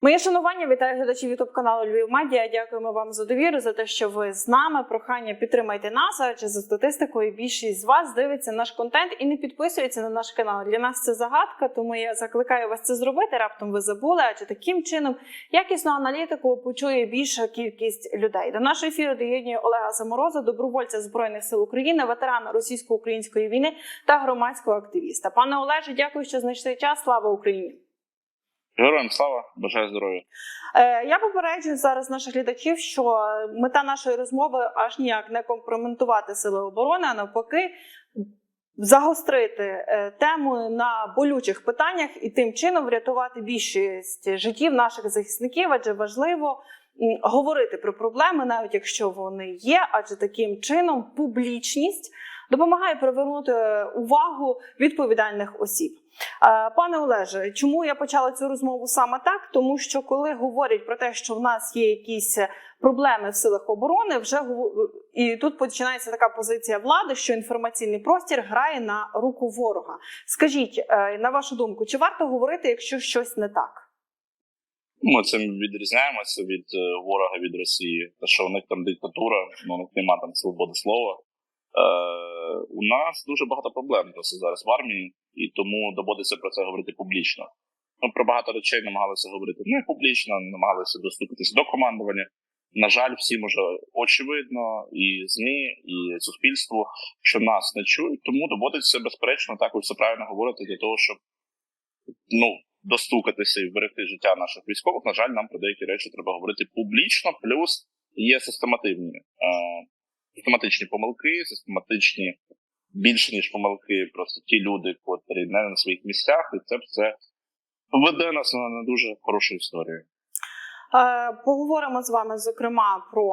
Моє шанування вітаю глядачів ютуб каналу Львів Медіа. Дякуємо вам за довіру, за те, що ви з нами. Прохання підтримайте нас, адже за статистикою більшість з вас дивиться наш контент і не підписується на наш канал. Для нас це загадка, тому я закликаю вас це зробити. Раптом ви забули, адже таким чином якісну аналітику почує більша кількість людей. До нашого ефіру доєднує Олега Самороза, добровольця збройних сил України, ветерана російсько-української війни та громадського активіста. Пане Олеже, дякую, що знайшли час. Слава Україні! Героям слава, бажаю здоров'я. Е, Я попереджую зараз наших глядачів, що мета нашої розмови аж ніяк не компрометувати сили оборони, а навпаки, загострити е, тему на болючих питаннях і тим чином врятувати більшість життів наших захисників, адже важливо. Говорити про проблеми, навіть якщо вони є, адже таким чином публічність допомагає привернути увагу відповідальних осіб. Е, Пане Олеже, чому я почала цю розмову саме так? Тому що коли говорять про те, що в нас є якісь проблеми в силах оборони, вже гов- і тут починається така позиція влади, що інформаційний простір грає на руку ворога. Скажіть, е, на вашу думку, чи варто говорити, якщо щось не так? Ми цим відрізняємося від е, ворога від Росії, те, що у них там диктатура, ну, у них немає там свободи слова. Е, у нас дуже багато проблем просто зараз в армії, і тому доводиться про це говорити публічно. Ми про багато речей намагалися говорити не публічно, намагалися достукатися до командування. На жаль, всім уже очевидно, і ЗМІ, і суспільству, що нас не чують, тому доводиться безперечно так ви все правильно говорити для того, щоб ну, достукатися і вберегти життя наших військових. На жаль, нам про деякі речі треба говорити публічно. Плюс є системативні е, систематичні помилки, систематичні більше ніж помилки, просто ті люди, котрі не на своїх місцях, і це все веде нас на не дуже хорошу історію. Е, Поговоримо з вами зокрема про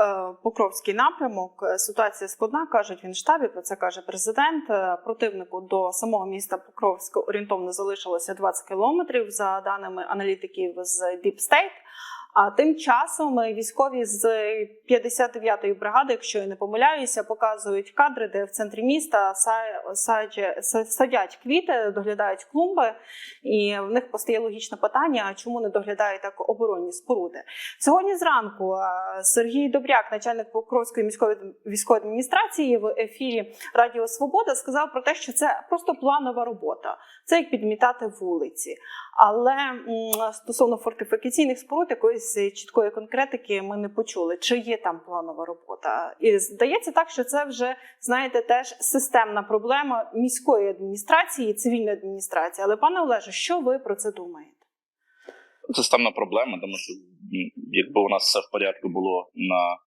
е, Покровський напрямок. Е, Ситуація складна, кажуть в штабі. Про це каже президент. Противнику до самого міста Покровська орієнтовно залишилося 20 кілометрів за даними аналітиків з Deep State. А тим часом е, військові з 59-ї бригади, якщо я не помиляюся, показують кадри, де в центрі міста садять- квіти, доглядають клумби, і в них постає логічне питання: чому не доглядають так оборонні споруди? Сьогодні зранку е, Сергій Добряк, начальник Покровської міської військової адміністрації, в ефірі Радіо Свобода сказав про те, що це просто планова робота. Це як підмітати вулиці. Але стосовно фортифікаційних споруд, якоїсь чіткої конкретики ми не почули, чи є там планова робота. І здається так, що це вже знаєте теж системна проблема міської адміністрації, цивільної адміністрації. Але пане Олеже, що ви про це думаєте? Це станна проблема, тому що якби у нас все в порядку було на е,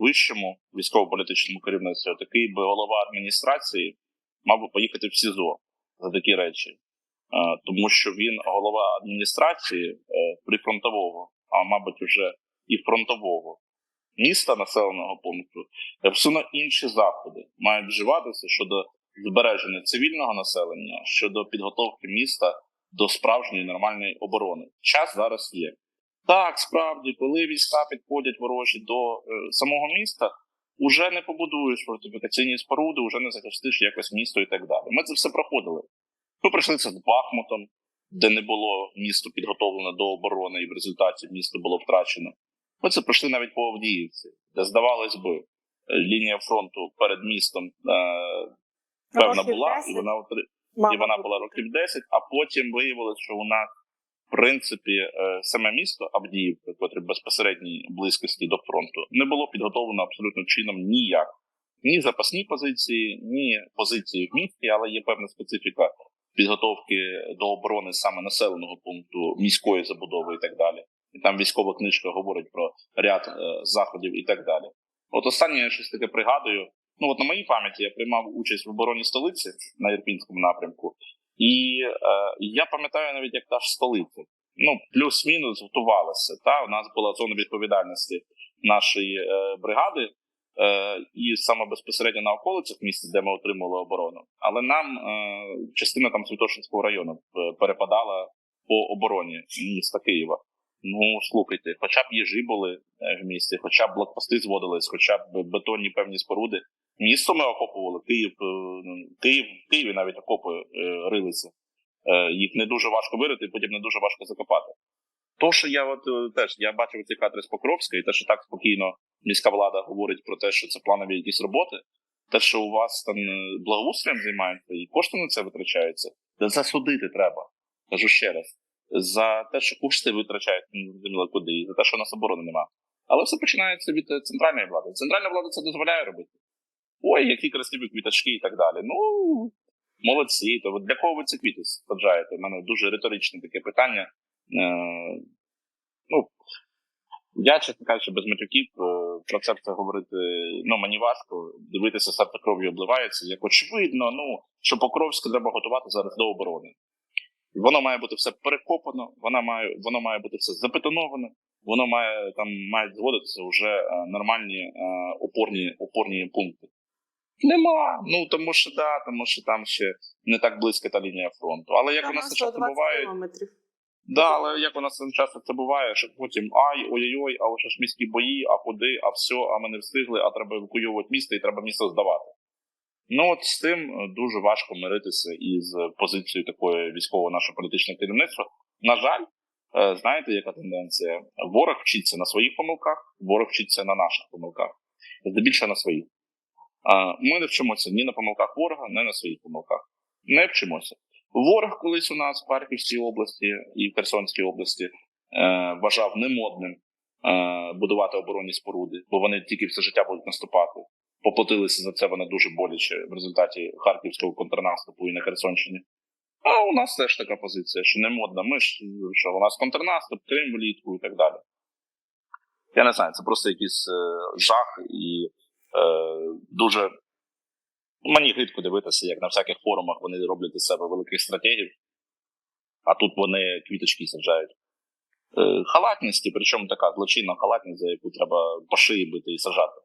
вищому військово-політичному керівництві, такий би голова адміністрації мав би поїхати в СІЗО за такі речі. Е, тому що він голова адміністрації е, прифронтового, а мабуть, вже і фронтового міста населеного пункту, і абсолютно інші заходи мають вживатися щодо збереження цивільного населення, щодо підготовки міста до справжньої нормальної оборони. Час зараз є. Так, справді, коли війська підходять ворожі до е, самого міста, уже не побудуєш фортифікаційні споруди, вже не захистиш якось місто і так далі. Ми це все проходили. Ми пройшли це з Бахмутом, де не було місто підготовлене до оборони, і в результаті місто було втрачено. Ми це пройшли навіть по Авдіївці, де, здавалось би, е, лінія фронту перед містом е, певна була, 10, і вона і вона була років 10, а потім виявилось, що у нас, в принципі, е, саме місто Авдіївка, котре в безпосередній близькості до фронту, не було підготовлено абсолютно чином ніяк. Ні запасні позиції, ні позиції в місті, але є певна специфіка підготовки до оборони саме населеного пункту, міської забудови і так далі. І там військова книжка говорить про ряд е, заходів і так далі. От останнє я щось таке пригадую. Ну от на моїй пам'яті я приймав участь в обороні столиці на Ірпінському напрямку, і е, я пам'ятаю навіть як та ж столиця. Ну, плюс-мінус готувалася. Та у нас була зона відповідальності нашої е, бригади, і саме безпосередньо на околицях міста, де ми отримали оборону. Але нам е, частина там Святошинського району е, перепадала по обороні міста Києва. Ну слухайте, хоча б їжі були е, в місті, хоча б блокпости зводились, хоча б бетонні певні споруди. Місто ми окопували, Київ, е, ну, Київ, в Києві навіть окопи е, рилися. Е, їх не дуже важко вирити, потім не дуже важко закопати. То, що я от е, теж я бачив ці кадри з Покровська, і те, що так спокійно міська влада говорить про те, що це планові якісь роботи, те, що у вас там е, благоустроєм займається і кошти на це витрачаються, та засудити треба. Кажу ще раз. За те, що кошти витрачають, не зрозуміло куди, і за те, що у нас оборони немає. Але все починається від е, центральної влади. Центральна влада це дозволяє робити. Ой, які красиві квіточки і так далі. Ну, молодці. То для кого ви ці квіти саджаєте? У мене дуже риторичне таке питання. Е, ну, я, чесно кажучи, без матюків про це все говорити ну, мені важко. Дивитися серце кров'ю обливається. Як очевидно, ну, що Покровське треба готувати зараз до оборони. Воно має бути все перекопано, воно має, воно має бути все забетоноване, воно має там мають зводитися вже е, нормальні е, опорні, опорні пункти. Нема. Ну тому що да, тому що там ще не так близька та лінія фронту. Але як у нас 120 буває, кілометрів. Да, але як у нас часто це буває, що потім ай, ой-ой-ой, а вже ж міські бої, а куди, а все, а ми не встигли, а треба евакуювати місто і треба місто здавати. Ну от з тим е, дуже важко миритися із позицією такої військового нашого політичного керівництва. На жаль, е, знаєте, яка тенденція? Ворог вчиться на своїх помилках, ворог вчиться на наших помилках. Здебільшого на своїх. Ми не вчимося ні на помилках ворога, ні на своїх помилках. Не вчимося. Ворог колись у нас в Харківській області і в Херсонській області е, вважав немодним е, будувати оборонні споруди, бо вони тільки все життя будуть наступати. Поплатилися за це вони дуже боляче в результаті харківського контрнаступу і на Херсонщині. А у нас теж така позиція, що не модна. Ми ж що у нас контрнаступ, Крим влітку і так далі. Я не знаю, це просто якийсь е, жах і е, дуже. Мені гидко дивитися, як на всяких форумах вони роблять із себе великих стратегів, а тут вони квіточки саджають. Е, халатність, і причому така злочинна халатність, за яку треба по шиї бити і сажати.